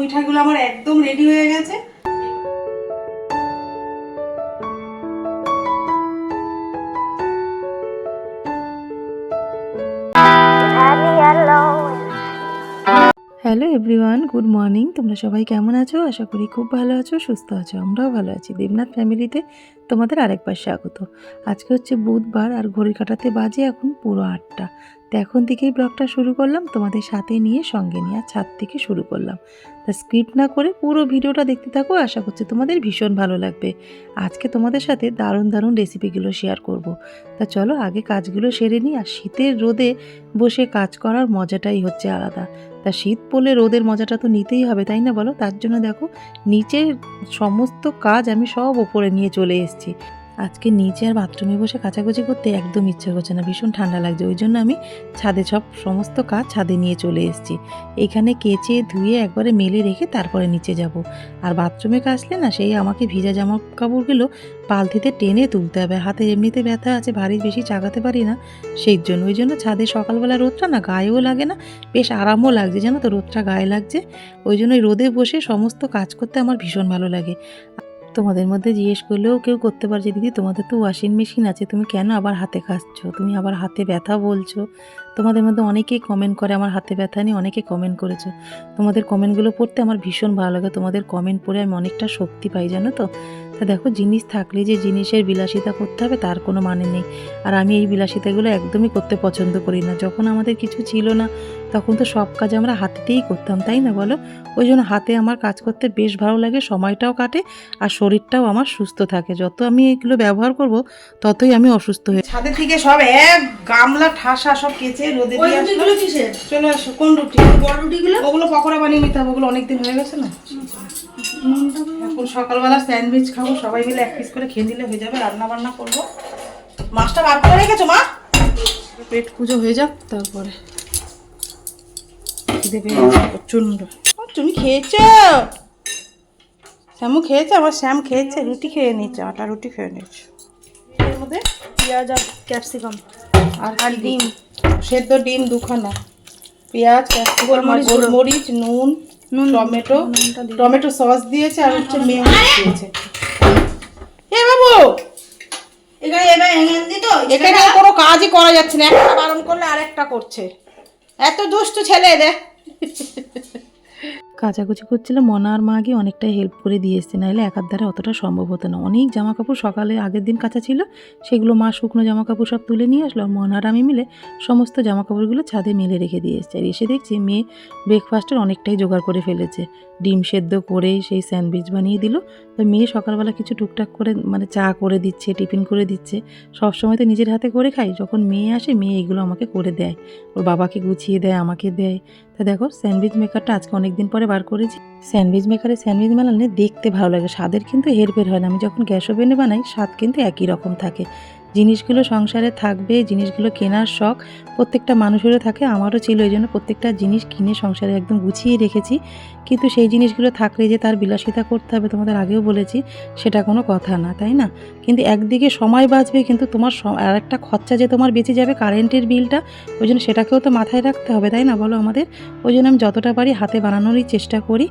মুইঠাগুলো আমার একদম রেডি হয়ে গেছে। হ্যালো এভরিওয়ান গুড মর্নিং তোমরা সবাই কেমন আছো? আশা করি খুব ভালো আছো, সুস্থ আছো, আমরাও ভালো আছি। দেবনাথ ফ্যামিলিতে তোমাদের আরেকবার স্বাগত। আজকে হচ্ছে বুধবার আর ঘড়ি কাটাতে বাজে এখন পুরো আটটা। তো এখন থেকেই ব্লগটা শুরু করলাম, তোমাদের সাথে নিয়ে সঙ্গে নিয়ে আর ছাদ থেকে শুরু করলাম। তা স্ক্রিপ্ট না করে পুরো ভিডিওটা দেখতে থাকো, আশা করছি তোমাদের ভীষণ ভালো লাগবে। আজকে তোমাদের সাথে দারুণ দারুণ রেসিপিগুলো শেয়ার করব। তা চলো আগে কাজগুলো সেরে নিই, আর শীতের রোদে বসে কাজ করার মজাটাই হচ্ছে আলাদা। তা শীত পড়লে রোদের মজাটা তো নিতেই হবে, তাই না বলো? তার জন্য দেখো, নিচের সমস্ত কাজ আমি সব ওপরে নিয়ে চলে এসেছি। আজকে নিচে আর বাথরুমে বসে কাচাকুচি করতে একদম ইচ্ছে করছে না, ভীষণ ঠান্ডা লাগছে। ওই জন্য আমি ছাদে সব সমস্ত কাজ ছাদে নিয়ে চলে এসেছি। এখানে কেচে, ধুয়ে একবারে মেলে রেখে তারপরে নিচে যাব। আর বাথরুমে কাচলে না সেই আমাকে ভিজা জামা কাপড়গুলো পালতিতে টেনে তুলতে হবে। হাতে এমনিতে ব্যথা আছে ভারী বেশি চাগাতে পারি না সেই জন্য। ওই জন্য ছাদে সকালবেলা রোদটা না গায়েও লাগে না, বেশ আরামও লাগছে। জানো তো রোদটা গায়ে লাগছে। ওই জন্য রোদে বসে সমস্ত কাজ করতে আমার ভীষণ ভালো লাগে। তোমাদের মধ্যে জিজ্ঞেস করলেও কেউ করতে পারছে দিদি, তোমাদের তো ওয়াশিং মেশিন আছে, তুমি কেন আবার হাতে কাচছো তুমি আবার হাতে ব্যথা বলছো? তোমাদের মধ্যে অনেকেই কমেন্ট করে, আমার হাতে ব্যথা নিয়ে অনেকে কমেন্ট করেছ। তোমাদের কমেন্টগুলো পড়তে আমার ভীষণ ভালো লাগে। তোমাদের কমেন্ট পড়ে আমি অনেকটা শক্তি পাই, জানো তো? তা দেখো জিনিস থাকলে যে জিনিসের বিলাসিতা করতে হবে তার কোনো মানে নেই। আর আমি এই বিলাসিতাগুলো একদমই করতে পছন্দ করি না। যখন আমাদের কিছু ছিল না তখন তো সব কাজ আমরা হাতেতেই করতাম তাই না বলো? ওই জন্য হাতে আমার কাজ করতে বেশ ভালো লাগে সময়টাও কাটে আর শরীরটাও আমার সুস্থ থাকে। যত আমি এগুলো ব্যবহার করব ততই আমি অসুস্থ হয়ে ছাদের থেকে সব এক গামলা ঠাসা সব কেচে রোদে দিয়ে চলে আসো কোন রুটি? বড় রুটিগুলো? ওগুলো পকোড়া বানিয়ে নিতে হবে ওগুলো অনেকদিন হয়ে গেছে না? এখন সকালবেলা স্যান্ডউইচ খাব সবাই মিলে এক পিস করে খেয়ে দিলে হয়ে যাবে রান্না বান্না করব। মাছটা বার করে রেখেছো মা? পেট পুজো হয়ে যাক তারপরে। খিদে পেয়ে প্রচণ্ড। ও, তুমি খেয়েছ? শ্যামু খেয়েছে আমার শ্যাম খেয়েছে রুটি খেয়ে নিচ্ছে আটা রুটি খেয়ে নিচ্ছে এর মধ্যে পেঁয়াজ আর ক্যাপসিকাম আর আর ডিম। সেদ্ধ ডিম দুখানা। পেঁয়াজ ক্যাপসিকাম নুন নুন। টমেটো টমেটো সস দিয়েছে আর হচ্ছে মেয়োনিজ দিয়েছে। এ বাবু! এখানে কোনো কাজই করা যাচ্ছে না একটা বারণ করলে আরেকটা করছে। এত দুষ্ট ছেলে রে কাচাকুচি করছিলাম। মনা আর মা গিয়ে অনেকটাই হেল্প করে দিয়ে এসছে। নাহলে একার দ্বারা অতটা সম্ভব হতো না। অনেক জামা কাপড় সকালে আগের দিন কাঁচা ছিল, সেগুলো মা শুকনো জামা কাপড় সব তুলে নিয়ে আসলো আর আর আমি মিলে সমস্ত জামা কাপড়গুলো ছাদে মেলে রেখে দিয়ে আর এসে দেখছি মেয়ে ব্রেকফাস্টের অনেকটাই জোগাড় করে ফেলেছে। ডিম সেদ্ধ করে সেই স্যান্ডউইচ বানিয়ে দিল। তো মেয়ে সকালবেলা কিছু টুকটাক করে মানে চা করে দিচ্ছে, টিফিন করে দিচ্ছে। সব সময় তো নিজের হাতে করে খাই। যখন মেয়ে আসে, মেয়ে এগুলো আমাকে করে দেয়। ওর বাবাকে গুছিয়ে দেয়, আমাকে দেয়। তা দেখো স্যান্ডউইচ মেকারটা আজকে অনেক দিন পরে বার করেছি। স্যান্ডউইচ মেকারে স্যান্ডউইচ বানালে দেখতে ভালো লাগে। স্বাদের কিন্তু হেরফের হয় না। আমি যখন গ্যাস ওভেনে বানাই, স্বাদ কিন্তু একই রকম থাকে। জিনিসগুলো সংসারে থাকবে, জিনিসগুলো কেনার শখ প্রত্যেকটা মানুষেরও থাকে, আমারও ছিল এই জন্য প্রত্যেকটা জিনিস কিনে সংসারে একদম গুছিয়ে রেখেছি। কিন্তু সেই জিনিসগুলো থাকলে যে তার বিলাসিতা করতে হবে তোমাদের আগেও বলেছি, সেটা কোনো কথা না, তাই না? কিন্তু একদিকে সময় বাঁচবে, কিন্তু তোমার আর একটা খরচা যে তোমার বেঁচে যাবে কারেন্টের বিলটা, ওই জন্য সেটাকেও তো মাথায় রাখতে হবে, তাই না বলো আমাদের? ওই জন্য আমি যতটা পারি হাতে বানানোরই চেষ্টা করি।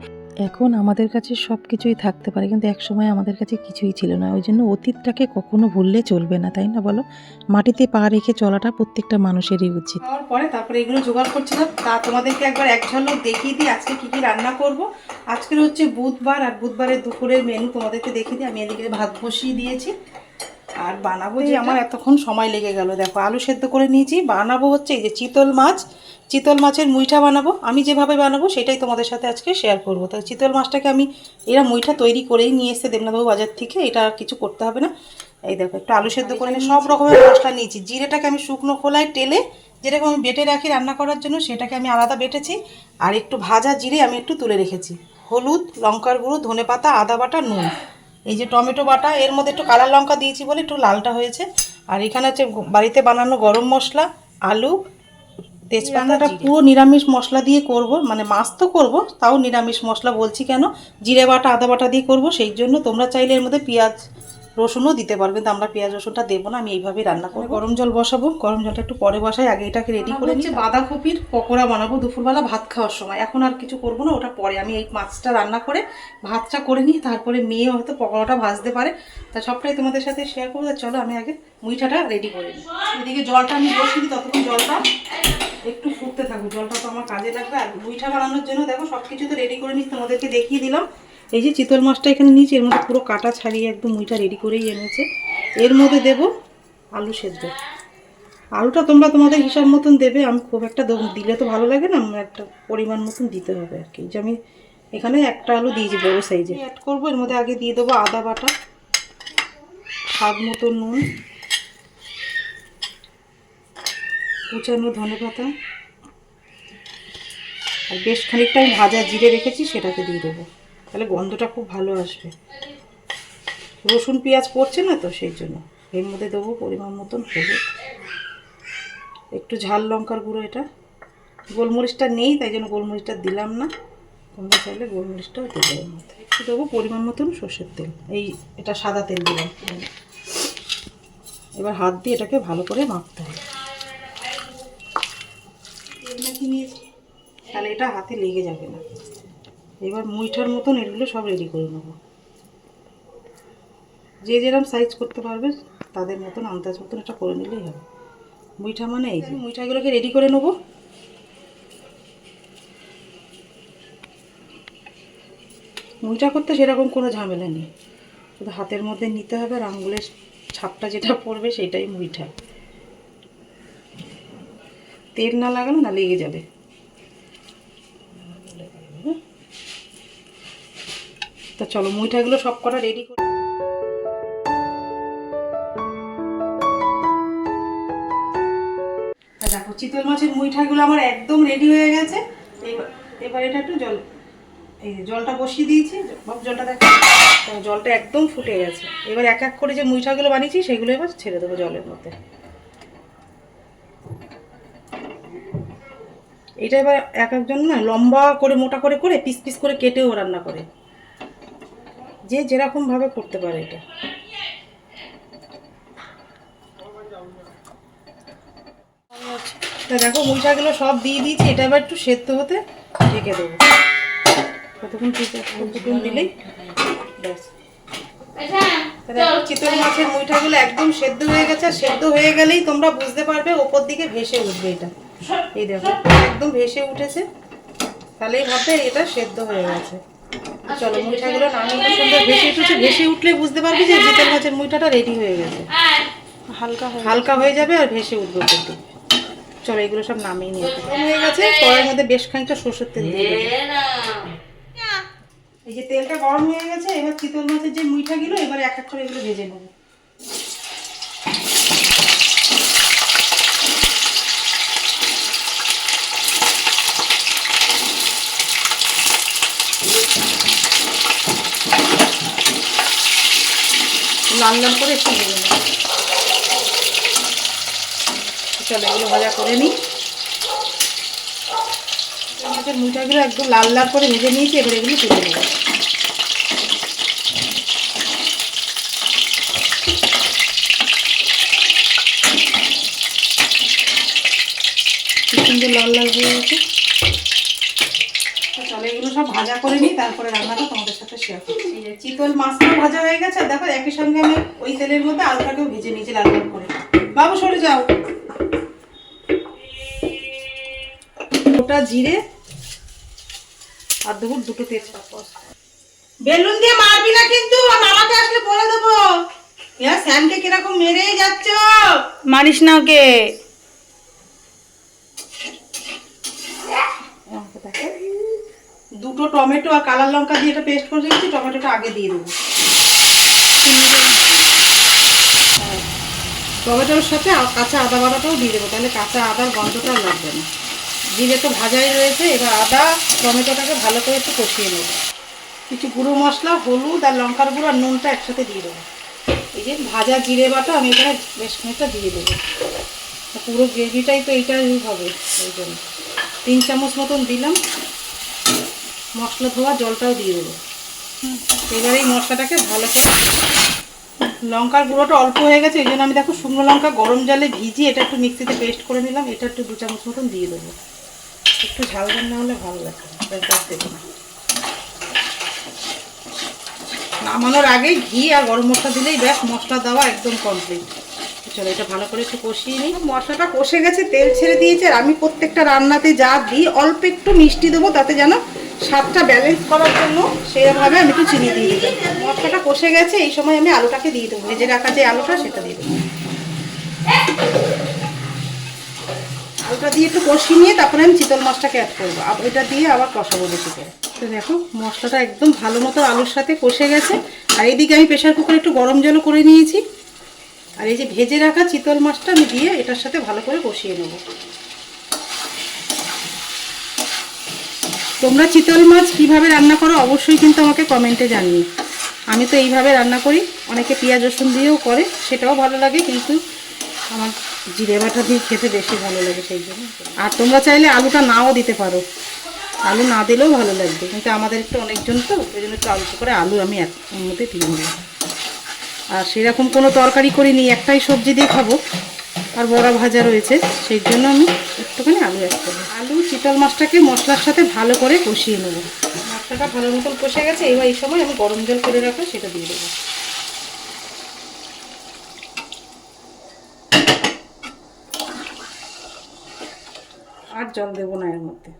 এখন আমাদের কাছে সব কিছুই থাকতে পারে, কিন্তু একসময় আমাদের কাছে কিছুই ছিল না। ওই জন্য অতীতটাকে কখনো ভুললে চলবে না, তাই না বলো? মাটিতে পা রেখে চলাটা প্রত্যেকটা মানুষেরই উচিত। পরে তারপরে এগুলো জোগাড় করছিলাম তা তোমাদেরকে একবার এক ঝলক দেখিয়ে দিই, আজকে কি কি রান্না করব। আজকের হচ্ছে বুধবার, আর বুধবারের দুপুরের মেনু তোমাদেরকে দেখিয়ে দিই। আমি এদিকে ভাত বসিয়ে দিয়েছি। আর বানাবো যে আমার এতক্ষণ সময় লেগে গেল। দেখো আলু সেদ্ধ করে নিয়েছি। বানাবো হচ্ছে এই যে চিতল মাছ। চিতল মাছের মুইঠা বানাবো। আমি যেভাবে বানাবো সেটাই তোমাদের সাথে আজকে শেয়ার করব। তো চিতল মাছটাকে আমি এরা মুইঠা তৈরি করেই নিয়ে এসে দেবনাথবাবু বাজার থেকে। এটা আর কিছু করতে হবে না। এই দেখো একটু আলু সেদ্ধ করে নিয়ে সব রকমের মশলা নিয়েছি। জিরেটাকে আমি শুকনো খোলায় টেলে যেটাকে আমি বেটে রাখি রান্না করার জন্য সেটাকে আমি আলাদা বেটেছি। আর একটু ভাজা জিরে আমি একটু তুলে রেখেছি। হলুদ লঙ্কার গুঁড়ো ধনে পাতা আদা বাটা নুন। এই যে টমেটো বাটা এর মধ্যে একটু কালার লঙ্কা দিয়েছি বলে একটু লালটা হয়েছে। আর এখানে হচ্ছে বাড়িতে বানানো গরম মশলা আলু তেজপাতাটা পুরো নিরামিষ মশলা দিয়ে করব মানে মাছ তো করব তাও নিরামিষ মশলা বলছি কেন? জিরে বাটা আদা বাটা দিয়ে করব সেই জন্য তোমরা চাইলে এর মধ্যে পেঁয়াজ রসুনও দিতে পারো কিন্তু আমরা পেঁয়াজ রসুনটা দেবো না আমি এইভাবেই রান্না করব গরম জল বসাবো গরম জলটা একটু পরে বসাই আগে এটাকে রেডি করে নিচ্ছি বাঁধাকপির পকোড়া বানাবো দুপুরবেলা ভাত খাওয়ার সময়। এখন আর কিছু করব না ওটা পরে। আমি এই মাছটা রান্না করে ভাতটা করে নিই তারপরে মেয়ে হয়তো পকোড়াটা ভাজতে পারে। তা সবটাই তোমাদের সাথে শেয়ার করব চলো আমি আগে মুইঠাটা রেডি করে নিই। এদিকে জলটা আমি বসিয়ে দিই ততক্ষণ জলটা একটু ফুটতে থাকবে জলটা তো আমার কাজে লাগবে। আর মুইঠা বানানোর জন্য দেখো সব কিছু তো রেডি করে নিচ্ছি তোমাদেরকে দেখিয়ে দিলাম। এই যে চিতল মাছটা এখানে নিয়েছি, এর মধ্যে পুরো কাটা ছাড়িয়ে একদম মুইটা রেডি করেই এনেছে। এর মধ্যে দেব আলু সেদ্ধ। আলুটা তোমরা তোমাদের হিসাব মতন দেবে, আমি খুব একটা দিলে তো ভালো লাগে না একটা পরিমাণ মতন দিতে হবে আর কি। যে আমি এখানে একটা আলু দিয়েছি বড় সাইজে অ্যাড করব, এর মধ্যে আগে দিয়ে দেবো আদা বাটা, স্বাদ মতো নুন, কুচানো ধনে পাতা, আর বেশ খানিকটা আমি ভাজা জিরে রেখেছি, সেটাকে দিয়ে দেবো। তাহলে গন্ধটা খুব ভালো আসবে। রসুন, পেঁয়াজ পড়ছে না তো সেই জন্য। এর মধ্যে দেবো পরিমাণ মতন হলুদ। একটু ঝাল লঙ্কার গুঁড়ো এটা। গোলমরিচটা নেই, তাই জন্য গোলমরিচটা দিলাম না। তোমরা চাইলে গোলমরিচটাও দেবো এর মধ্যে। একটু দেবো পরিমাণ মতন সর্ষের তেল। এই এটা সাদা তেল দিলাম। এবার হাত দিয়ে এটাকে ভালো করে মাখতে হবে। তাহলে এটা হাতে লেগে যাবে না। এবার মুইঠার মতন এগুলো সব রেডি করে নেব। যে যেরকম সাইজ করতে পারবে, তাদের মতন আন্দাজ মতন এটা করে নিলেই হবে। মুইঠা মানে এই যে, মুইঠাগুলোকে রেডি করে নেব। মুইঠা করতে সেরকম কোনো ঝামেলা নেই। শুধু হাতের মধ্যে নিতে হবে আর আঙুলের ছাপটা যেটা পড়বে সেটাই মুইঠা। তেল না লাগানো না লেগে যাবে। তো চলো, মুইঠাগুলো সব কটা রেডি করে দেখো, চিতল মাছের মুইঠাগুলো আমার একদম রেডি হয়ে গেছে। এবার এটা একটু জল এই জলটা বসিয়ে দিয়েছি। জলটা দেখো। জলটা একদম ফুটে গেছে। এবার এক এক করে যে মুইঠাগুলো বানিয়েছি, সেগুলো এবার ছেড়ে দেবো জলের মধ্যে। এটা এবার এক একজন না লম্বা করে, মোটা করে করে, পিস পিস করে কেটেও রান্না করে। যে যেরকম ভাবে করতে পারে এটা। দেখো মুইটাগুলো সব দিয়ে দিয়েছি, এটা এবার একটু সেদ্ধ হতে ঢেকে দেবো। কতক্ষণ কতক্ষণ দিলেই ব্যাস। চিতল মাছের মুইঠাগুলো একদম সেদ্ধ হয়ে গেছে, আর সেদ্ধ হয়ে গেলেই তোমরা বুঝতে পারবে ওপর দিকে ভেসে উঠবে এটা। এই দেখো, একদম ভেসে উঠেছে, তাহলেই ভাববে এটা সেদ্ধ হয়ে গেছে। চলো মুইঠাগুলো নামিয়ে সুন্দর ভেসে উঠেছে ভেসে উঠলে বুঝতে পারবি যে চিতল মাছের মুইঠাটা রেডি হয়ে গেছে। হালকা হালকা হয়ে যাবে আর ভেসে উঠবে দিকে চলো এগুলো সব নামিয়ে নিয়ে হয়ে গেছে কড়াইয়ের মধ্যে বেশ খানিকটা সর্ষের তেল দিয়ে এই যে তেলটা গরম হয়ে গেছে এবার চিতল মাছের যে মুইঠাগুলো এবার এক এক করে এগুলো ভেজে নেব। লাল লাল করে একটু ভেজে নেব। চলো এগুলো ভাজা করে নিই। মাছের মুইঠাগুলো একদম লাল লাল করে ভেজে নিয়েছি, এবার এগুলো তুলে সুন্দর লাল লাল হয়ে গেছে। এগুলো সব ভাজা করে নিই, তারপরে রান্নাটা তোমাদের সাথে শেয়ার যে চিতল মাছটাও ভাজা হয়ে গেছে দেখো একই সঙ্গে আমি ওই তেলের মধ্যে আলুটাকেও ভেজে নিয়েছি লাল লাল করে। বাবু সরে যাও। ওটা জিরে আর দেবো দুটো তেজপাতা। বেলুন দিয়ে মারবি না কিন্তু মামাকে আসলে বলে দেবো। ইয়া স্যামকে কীরকম মেরেই যাচ্ছ? মারিস না ওকে। দেখো। দুটো টমেটো আর কালার লঙ্কা দিয়ে এটা পেস্ট করে রেখেছি, টমেটোটা আগে দিয়ে দেবো। হ্যাঁ। টমেটোর সাথে কাঁচা আদা বাটাটাও দিয়ে দেবো, তাহলে কাঁচা আদার গন্ধটা লাগবে না। জিরে তো ভাজাই রয়েছে, এবার আদা, টমেটোটাকে ভালো করে একটু কষিয়ে নেব। কিছু গুঁড়ো মশলা, হলুদ আর লঙ্কার গুঁড়ো আর নুনটা একসাথে দিয়ে দেবো। এই যে ভাজা জিরে বাটা আমি এখানে বেশ খানিকটা দিয়ে দেবো। পুরো গ্রেভিটাই তো এইটাই হবে ওই জন্য। তিন চামচ মতন দিলাম। মশলা ধোয়া, জলটাও দিয়ে দেবো। এবার এই মশলাটাকে ভালো করে লঙ্কার গুঁড়োটা অল্প হয়ে গেছে, এই জন্য আমি দেখো শুকনো লঙ্কা গরম জলে ভিজিয়ে এটা একটু মিক্সিতে পেস্ট করে নিলাম, এটা একটু দু চামচ মতন দিয়ে দেবো। একটু ঝাল না হলে ভালো না নামানোর আগে ঘি আর গরম মশলা দিলেই ব্যাস, মশলা দেওয়া একদম কমপ্লিট চলো এটা ভালো করে একটু কষিয়ে নিই। মশলাটা কষে গেছে, তেল ছেড়ে দিয়েছে, আর আমি প্রত্যেকটা রান্নাতে যা দিই, অল্প একটু মিষ্টি দেবো, তাতে যেন স্বাদটা ব্যালেন্স করার জন্য সেরকমভাবে আমি একটু চিনি দিয়ে দিই মশলাটা কষে গেছে, এই সময় আমি আলুটাকে দিয়ে দেবো। ভেজে রাখা যে আলুটা, সেটা দিয়ে দেবো। আলুটা দিয়ে একটু কষিয়ে নিয়ে তারপরে আমি চিতল মাছটাকে অ্যাড করব। আর এটা দিয়ে আবার কষাবো বেশি করে। তো দেখো, মশলাটা একদম ভালো মতো আলুর সাথে কষে গেছে। আর এইদিকে আমি প্রেশার কুকারে একটু গরম জলও করে নিয়েছি। আর এই যে ভেজে রাখা চিতল মাছটা আমি দিয়ে এটার সাথে ভালো করে কষিয়ে নেব। তোমরা চিতল মাছ কীভাবে রান্না করো অবশ্যই কিন্তু আমাকে কমেন্টে জানিয়ে আমি তো এইভাবে রান্না করি, অনেকে পেঁয়াজ, রসুন দিয়েও করে, সেটাও ভালো লাগে কিন্তু আমার জিরে বাটা দিয়ে খেতে বেশি ভালো লাগে সেই জন্য। আর তোমরা চাইলে আলুটা নাও দিতে পারো। আলু না দিলেও ভালো লাগবে, কিন্তু আমাদের একটু অনেকজন তো, ওই জন্য একটু অল্প করে আলু আমি এক মধ্যে দিয়ে নেব আর সেরকম কোনো তরকারি করিনি, একটাই সবজি দিয়ে খাব। আর বড়া ভাজা রয়েছে, সেই জন্য আমি একটুখানি আলু অ্যাড করব। আলু, চিতল মাছটাকে মশলার সাথে ভালো করে কষিয়ে নেব। মশলাটা ভালো মতন কষে গেছে, এবার এই সময় আমি গরম জল করে রাখব সেটা দিয়ে দেবো। আর জল দেবো না এর মধ্যে।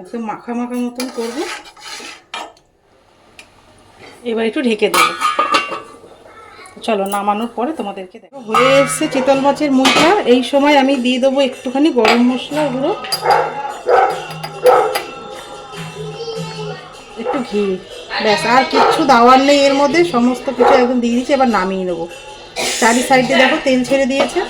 একদম মাখা মাখা মতন করব। এবার একটু ঢেকে দেবো। চলো নামানোর পরে তোমাদেরকে দেখো। হয়ে এসছে চিতল মাছের মুখটা। এই সময় আমি দিয়ে দেবো একটুখানি গরম মশলা গুঁড়ো। একটু ঘি। ব্যাস, আর কিচ্ছু দাওয়ার নেই এর মধ্যে। সমস্ত কিছু একদম দিয়ে দিয়েছি এবার নামিয়ে নেব। চারি সাইডে দেখো তেল ছেড়ে দিয়েছে।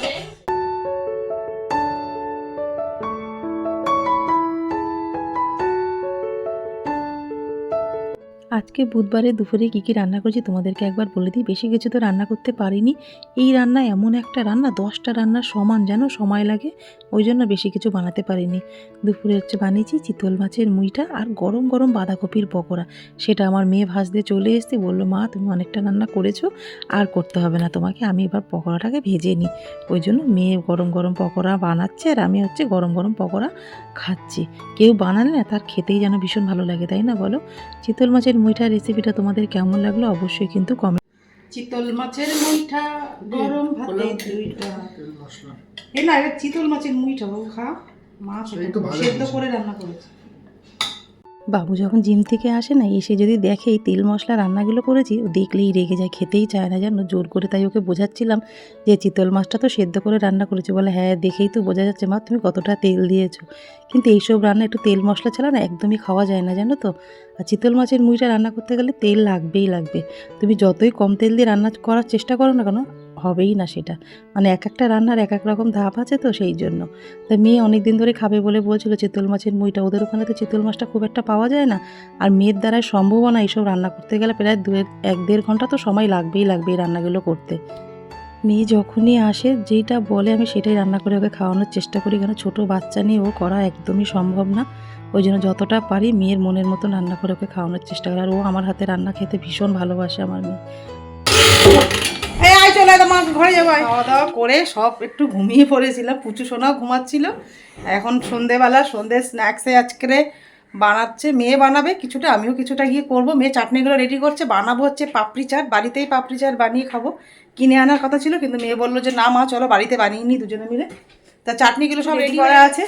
আজকে বুধবারে দুপুরে কী কী রান্না করেছি তোমাদেরকে একবার বলে দিই। বেশি কিছু তো রান্না করতে পারিনি। এই রান্না এমন একটা রান্না, দশটা রান্নার সমান যেন সময় লাগে, ওই জন্য বেশি কিছু বানাতে পারিনি। দুপুরে হচ্ছে বানিয়েছি চিতল মাছের মুইটা আর গরম গরম বাঁধাকপির পকোড়া। সেটা আমার মেয়ে ভাজতে চলে এসে বলল, মা, তুমি অনেকটা রান্না করেছ, আর করতে হবে না তোমাকে, আমি এবার পকোড়াটাকে ভেজে নিই। ওই জন্য মেয়ে গরম গরম পকোড়া বানাচ্ছে আর আমি হচ্ছে গরম গরম পকোড়া খাচ্ছি। কেউ বানালে না, তার খেতেই যেন ভীষণ ভালো লাগে, তাই না বলো? চিতল মাছের মুইঠার রেসিপিটা তোমাদের কেমন লাগল অবশ্যই কিন্তু কমেন্ট চিতল মাছের মুইঠা গরম ভাতে। দুইটা এই না এটা চিতল মাছের মুইঠা ও খা। মাছ সেদ্ধ করে রান্না করেছে। বাবু যখন জিম থেকে আসে না, এসে যদি দেখে এই তেল মশলা রান্নাগুলো করেছি, ও দেখলেই রেগে যায়, খেতেই চায় না জানো। জোর করে তাই ওকে বোঝাচ্ছিলাম যে, চিতল মাছটা তো সেদ্ধ করে রান্না করেছি। বলে হ্যাঁ দেখেই তো বোঝা যাচ্ছে মা, তুমি কতটা তেল দিয়েছ। কিন্তু এইসব রান্না, একটু তেল মশলা ছাড়া না, একদমই খাওয়া যায় না, জানো তো। আর চিতল মাছের মুইটা রান্না করতে গেলে তেল লাগবেই লাগবে। তুমি যতই কম তেল দিয়ে রান্না করার চেষ্টা করো না কেন হবেই না সেটা। মানে এক একটা রান্নার এক এক রকম ধাপ আছে তো সেই জন্য। তা মেয়ে অনেক দিন ধরে খাবে বলে বলছিল চিতল মাছের মুইটা। ওদের ওখানে তো চিতল মাছটা খুব একটা পাওয়া যায় না। আর মেয়ের দ্বারাই সম্ভবও না এইসব রান্না করতে গেলে প্রায় দু এক- দেড় ঘণ্টা তো সময় লাগবেই লাগবে এই রান্নাগুলো করতে। মেয়ে যখনই আসে যেটা বলে আমি সেটাই রান্না করে ওকে খাওয়ানোর চেষ্টা করি। কেন ছোটো বাচ্চা নিয়ে ও করা একদমই সম্ভব না। ওই জন্য যতটা পারি মেয়ের মনের মতো রান্না করে ওকে খাওয়ানোর চেষ্টা করি। আর ও আমার হাতে রান্না খেতে ভীষণ ভালোবাসে আমার মেয়ে। আয় চলে তোমার ঘরে যাব। খাওয়া দাওয়া করে সব একটু ঘুমিয়ে পড়েছিলাম পুচু সোনাও ঘুমাচ্ছিল। এখন সন্ধেবেলা সন্ধে স্ন্যাক্সে আজকে বানাচ্ছে মেয়ে বানাবে কিছুটা আমিও কিছুটা গিয়ে করব। মেয়ে চাটনিগুলো রেডি করছে বানাবো হচ্ছে পাপড়ি চাট বাড়িতেই পাপড়ি চাট বানিয়ে খাব। কিনে আনার কথা ছিল কিন্তু মেয়ে বলল যে না মা চলো বাড়িতে বানিয়ে নিই দুজনে মিলে। তা চাটনিগুলো সব রেডি করা আছে।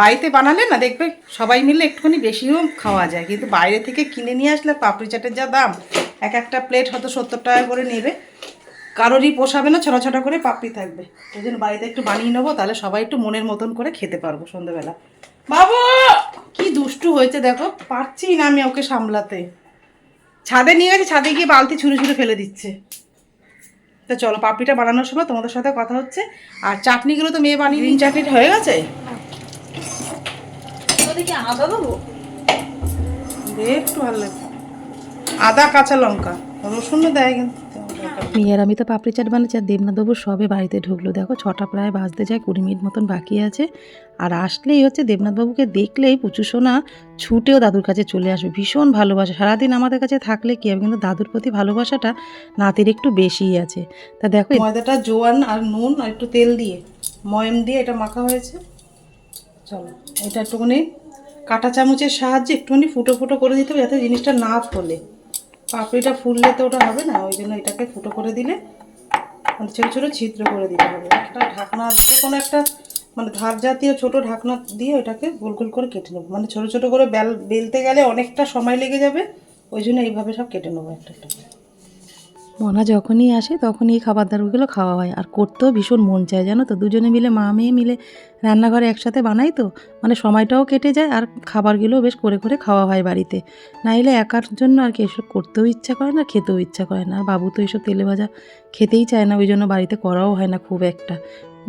বাড়িতে বানালে না দেখবে সবাই মিলে একটুখানি বেশিও খাওয়া যায়। কিন্তু বাইরে থেকে কিনে নিয়ে আসলে পাপড়ি চাটের যা দাম এক একটা প্লেট হয়তো সত্তর টাকা করে নেবে। কারোরই পোষাবে না ছোট ছোট করে পাপড়ি থাকবে। ওই জন্য বাড়িতে একটু বানিয়ে নেব তাহলে সবাই একটু মনের মতন করে খেতে পারব সন্ধ্যাবেলা বাবু! কি দুষ্টু হয়েছে দেখো পারছি না আমি ওকে সামলাতে। ছাদে নিয়ে গেছে ছাদে গিয়ে বালতি ছুঁড়ে ছুঁড়ে ফেলে দিচ্ছে। তো চলো পাপড়িটা বানানোর সময় তোমাদের সাথে কথা হচ্ছে। আর চাটনিগুলো তো মেয়ে বানিয়ে গ্রিন চাটনিটা হয়ে গেছে? আদা দেবো? একটু ভালো লাগবে আদা কাঁচা লঙ্কা। রসুনও দেয় কিন্তু। মেয়ের আমি তো পাপড়ি চাট বানাচ্ছি আর দেবনাথবাবু সবে বাড়িতে ঢুকলো। দেখো ছটা প্রায় বাজতে যায়, কুড়ি মিনিট মতন বাকি আছে। আর আসলেই হচ্ছে দেবনাথবাবুকে দেখলেই পুচু সোনা ছুটেও দাদুর কাছে চলে আসবে। ভীষণ ভালোবাসা। সারাদিন আমাদের কাছে থাকলে কি হবে? কিন্তু দাদুর প্রতি ভালোবাসাটা নাতির একটু বেশিই আছে। তা দেখো ময়দাটা জোয়ান আর নুন আর একটু তেল দিয়ে, ময়ম দিয়ে এটা মাখা হয়েছে। চলো, এটা একটুখানি কাঁটা চামচের সাহায্যে একটুখানি ফুটো ফুটো করে দিতে হবে যাতে জিনিসটা না ফোলে। পাপড়িটা ফুললে তো ওটা হবে না, ওই জন্য এটাকে ফুটো করে দিলে মানে ছোটো ছোটো ছিদ্র করে দিতে হবে একটা ঢাকনা, যে কোনো একটা মানে ধার জাতীয় ছোট ঢাকনা দিয়ে ওটাকে গোল গোল করে কেটে নেব মানে ছোটো ছোটো করে বেল, বেলতে গেলে অনেকটা সময় লেগে যাবে, ওই জন্য এইভাবে সব কেটে নেব একটা একটা। মনা যখনই আসে, তখনই এই খাবার দাবারগুলো খাওয়া হয়। আর করতেও ভীষণ মন চায়, জানো তো? দুজনে মিলে, মা মেয়ে মিলে রান্নাঘরে একসাথে বানাই তো মানে সময়টাও কেটে যায় আর খাবারগুলোও বেশ করে করে খাওয়া হয় বাড়িতে। নাইলে একার জন্য আর কি এসব করতেও ইচ্ছা করে না, খেতেও ইচ্ছা করে না। আর বাবু তো এইসব তেলে ভাজা খেতেই চায় না, ওই জন্য বাড়িতে করাও হয় না খুব একটা।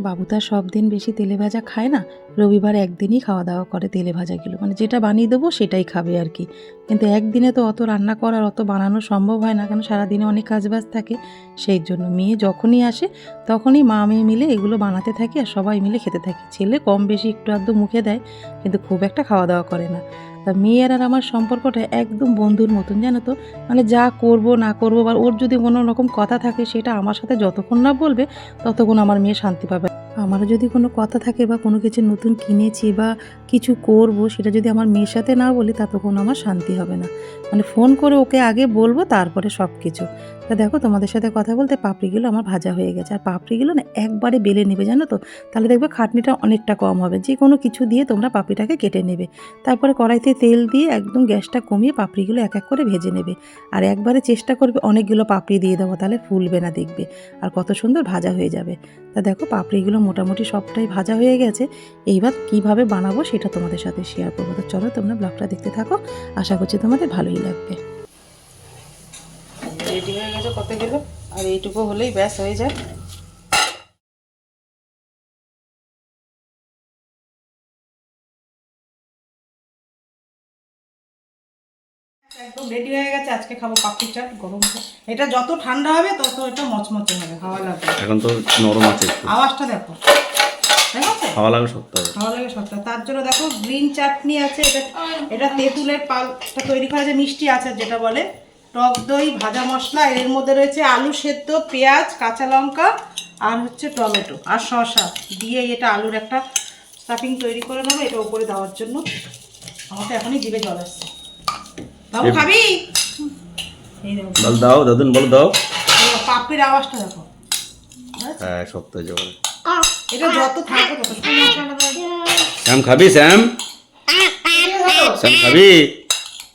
বাবু তার সব দিন বেশি তেলে ভাজা খায় না, রবিবার একদিনই খাওয়া দাওয়া করে তেলে ভাজাগুলো মানে যেটা বানিয়ে দেবো সেটাই খাবে আর কি। কিন্তু একদিনে তো অত রান্না করার অত বানানো সম্ভব হয় না, কারণ সারাদিনে অনেক কাজবাজ থাকে, সেই জন্য মেয়ে যখনই আসে তখনই মা মেয়ে মিলে এগুলো বানাতে থাকি আর সবাই মিলে খেতে থাকি। ছেলে কম বেশি একটু আধটু মুখে দেয়, কিন্তু খুব একটা খাওয়া দাওয়া করে না। তা মেয়ের আর আমার সম্পর্কটা একদম বন্ধুর মতন, জানো তো? মানে যা করব, না করব বা ওর যদি কোনো রকম কথা থাকে, সেটা আমার সাথে যতক্ষণ না বলবে, ততক্ষণ আমার মেয়ে শান্তি পাবে। আমারও যদি কোনো কথা থাকে বা কোনো কিছু নতুন কিনেছি বা কিছু করব, সেটা যদি আমার মেয়ের সাথে না বলি, ততক্ষণ আমার শান্তি হবে না। মানে ফোন করে ওকে আগে বলব, তারপরে সব কিছু তা দেখো, তোমাদের সাথে কথা বলতে পাপড়িগুলো আমার ভাজা হয়ে গেছে। আর পাপড়িগুলো না একবারে বেলে নেবে, জানো তো? তাহলে দেখবে খাটনিটা অনেকটা কম হবে। যে কোনো কিছু দিয়ে তোমরা পাপড়িটাকে কেটে নেবে। তারপরে কড়াইতে তেল দিয়ে একদম গ্যাসটা কমিয়ে পাপড়িগুলো এক এক করে ভেজে নেবে। আর একবারে চেষ্টা করবে অনেকগুলো পাপড়ি দিয়ে দেবো, তাহলে ফুলবে না দেখবে। আর কত সুন্দর ভাজা হয়ে যাবে। তা দেখো, পাপড়িগুলো মোটামুটি সবটাই ভাজা হয়ে গেছে। এইবার কীভাবে বানাবো সেটা তোমাদের সাথে শেয়ার করব। তো চলো তোমরা ব্লগটা দেখতে থাকো। আশা করছি তোমাদের ভালোই লাগবে। রেডি হয়ে গেছে কত গেল? আর এইটুকু হলেই ব্যাস হয়ে যায়। একদম রেডি হয়ে গেছে আজকে খাব পাপড়ি চাট গরম এটা যত ঠান্ডা হবে তত এটা মচমচে হবে হাওয়া লাগবে। এখন তো নরম আছে আওয়াজটা দেখো। দেখো খাওয়া লাগে লাগে সবটা তার জন্য দেখো গ্রিন চাটনি আছে এটা এটা তেঁতুলের পালটা তৈরি করা যে মিষ্টি আছে যেটা বলে টক দই ভাজা মশলা এর মধ্যে রয়েছে আলু সেদ্ধ পেঁয়াজ কাঁচা লঙ্কা আর হচ্ছে টমেটো আর শসা। দিয়ে এটা আলুর একটা স্টাফিং তৈরি করে নেব এটা উপরে দেওয়ার জন্য। আমার তো এখনই জিভে জল আসছে। বাবু খাবি? বল দাও দাদুন বল দাও। পাপির আওয়াজটা দেখো। হ্যাঁ সত্য হয়ে যাবে এটা যত থাকবে তত শ্যাম খাবি শ্যাম? শ্যাম খাবি?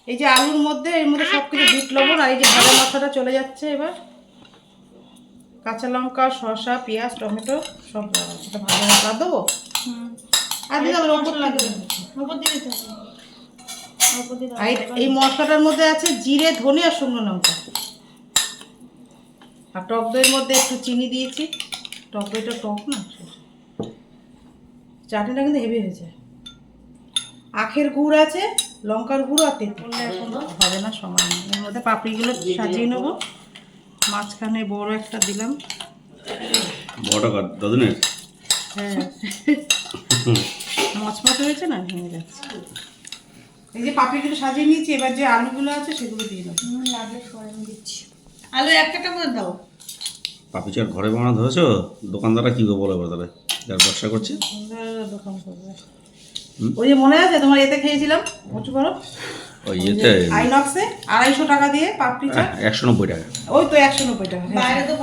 এই যে আলুর মধ্যে এর মধ্যে সব কিছু বিট লবণ আর এই যে ভাজা মশলাটা চলে যাচ্ছে এবার। কাঁচা লঙ্কা শসা পেঁয়াজ টমেটো সব। এটা ভাজা মশলা দেবো আর ওপর এই মশলাটার মধ্যে আছে জিরে ধনে আর শুকনো লঙ্কা। আর টক দইয়ের মধ্যে একটু চিনি দিয়েছি। টক দইটা টক না চাটনিটা কিন্তু হেভি হয়েছে। আখের গুড় আছে। লঙ্কার গুঁড়ো আর তেঁতুল। হবে না সময় নেই। এর মধ্যে পাপড়িগুলো সাজিয়ে নেব। মাঝখানে বড় একটা দিলাম। বড় দাদুনের? হ্যাঁ। মচমচ হয়েছে না ভেঙে যাচ্ছে। এই যে পাপড়িগুলো সাজিয়ে নিয়েছি এবার যে আলুগুলো আছে সেগুলো দিয়ে দেবো আলু একটা করে দাও। পাপি চাট ঘরে বানানো ধরেছো? দোকানদাররা কি করে বলে এবার তাহলে? যার ব্যবসা করছে? দোকান করবে? ওই যে মনে আছে তোমার এতে খেয়েছিলাম উঁচু করো। ওই ইয়েতে? আইনক্সে আড়াইশো টাকা দিয়ে পাপড়ি চাট একশো নব্বই টাকা। ওই তো একশো নব্বই টাকা। বাইরে তো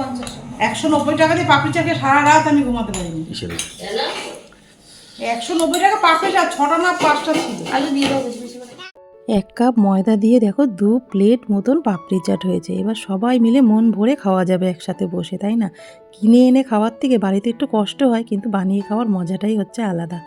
একশো নব্বই টাকা দিয়ে পাপড়ি চাটকে সারা রাত আমি ঘুমাতে পারিনি। একশো নব্বই টাকা পাপড়ি চাট ছটা না পাঁচটা ছিল। আলু দিয়ে দাও এক কাপ ময়দা দিয়ে দেখো দু প্লেট মতন পাপড়ি চাট হয়েছে। এবার সবাই মিলে মন ভরে খাওয়া যাবে একসাথে বসে তাই না? কিনে এনে খাওয়ার থেকে বাড়িতে একটু কষ্ট হয় কিন্তু বানিয়ে খাওয়ার মজাটাই হচ্ছে আলাদা।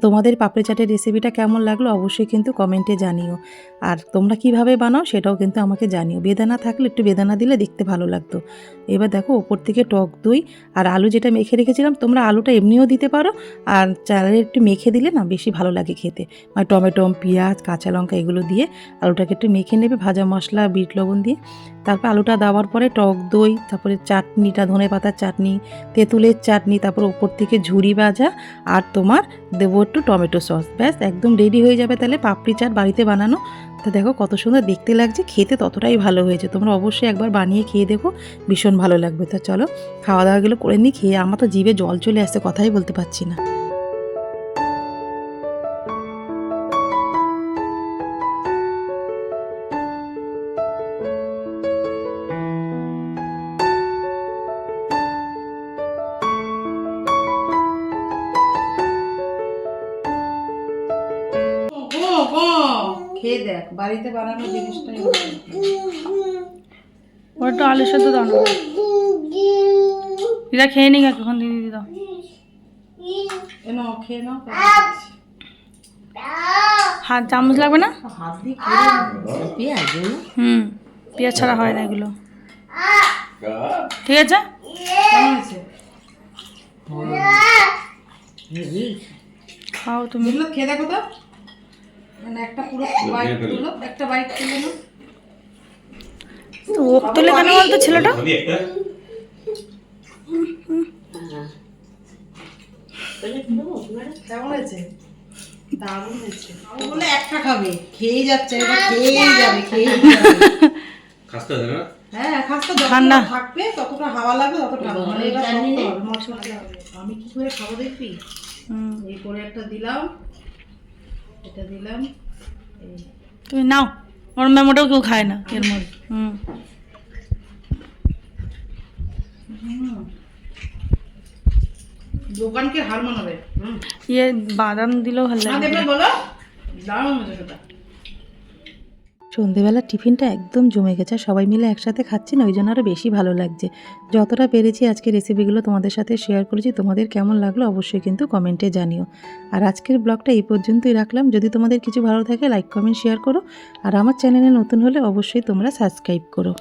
তোমাদের পাপড়ি চাটের রেসিপিটা কেমন লাগল অবশ্যই কিন্তু কমেন্টে জানিও। আর তোমরা কীভাবে বানাও সেটাও কিন্তু আমাকে জানিও। বেদানা থাকলে একটু বেদানা দিলে দেখতে ভালো লাগতো। এবার দেখো ওপর থেকে টক দই আর আলু যেটা মেখে রেখেছিলাম, তোমরা আলুটা এমনিও দিতে পারো। আর চালের একটু মেখে দিলে না বেশি ভালো লাগে খেতে। মানে টমেটো, পেঁয়াজ, কাঁচা লঙ্কা এগুলো দিয়ে আলুটাকে একটু মেখে নেবে, ভাজা মশলা, বিট লবণ দিয়ে। তারপর আলুটা দেওয়ার পরে টক দই, তারপরে চাটনিটা, ধনে পাতার চাটনি, তেঁতুলের চাটনি, তারপর ওপর থেকে ঝুড়ি ভাজা আর তোমার দেবো একটু টমেটো সস। ব্যাস, একদম রেডি হয়ে যাবে। তাহলে পাপড়ি চাট বাড়িতে বানানো। তো দেখো কত সুন্দর দেখতে লাগছে, খেতে ততটাই ভালো হয়েছে। তোমরা অবশ্যই একবার বানিয়ে খেয়ে দেখো, ভীষণ ভালো লাগবে। তা চলো, খাওয়া দাওয়াগুলো করে নিই, খেয়ে আমার তো জিভে জল চলে আসছে, কথাই বলতে পারছি না। বাড়িতে বানানো জিনিসটাই একটু আলুর সাথে দাও না। দিদা খেয়ে নি এখন দিদি দিদা। এনো খেয়ে নাও হাত চামচ লাগবে না? হাত দিয়ে পেঁয়াজ হুম পেঁয়াজ ছাড়া হয় না এগুলো। ঠিক আছে? কেমন খাও তুমি। খেয়ে দেখো তো। মানে একটা পুরো বাইট তুলো একটা বাইট তুলে নাও। ও তোলে কেন বলতো ছেলেটা? কেমন হয়েছে? দারুণ হয়েছে। বলে একটা খাবে খেয়ে যাচ্ছে এবার খেয়েই যাবে যাবে। খাসতে হবে না? হ্যাঁ খাসটা ঠান্ডা। থাকবে ততটা হাওয়া লাগবে ততটা মানে এটা মশলা আমি কি করে খাব দেখবি? এই করে একটা দিলাম। এটা দিলাম। তুমি নাও ওর মেমোটাও কেউ খায় না। এর মধ্যে হুম। দোকানকে হার মানাবে। ইয়ে বাদাম দিলেও ভালো লাগে। বলো। হয়েছে সেটা সন্ধেবেলা টিফিনটা একদম জমে গেছে সবাই মিলে একসাথে খাচ্ছি না, ওই জন্য আরও বেশি ভালো লাগছে। যতটা পেরেছি আজকে রেসিপিগুলো তোমাদের সাথে শেয়ার করেছি, তোমাদের কেমন লাগল অবশ্যই কিন্তু কমেন্টে জানিও। আর আজকের ব্লগটা এই পর্যন্তই রাখলাম, যদি তোমাদের কিছু ভালো থাকে লাইক কমেন্ট শেয়ার করো। আর আমার চ্যানেলে নতুন হলে অবশ্যই তোমরা সাবস্ক্রাইব করো।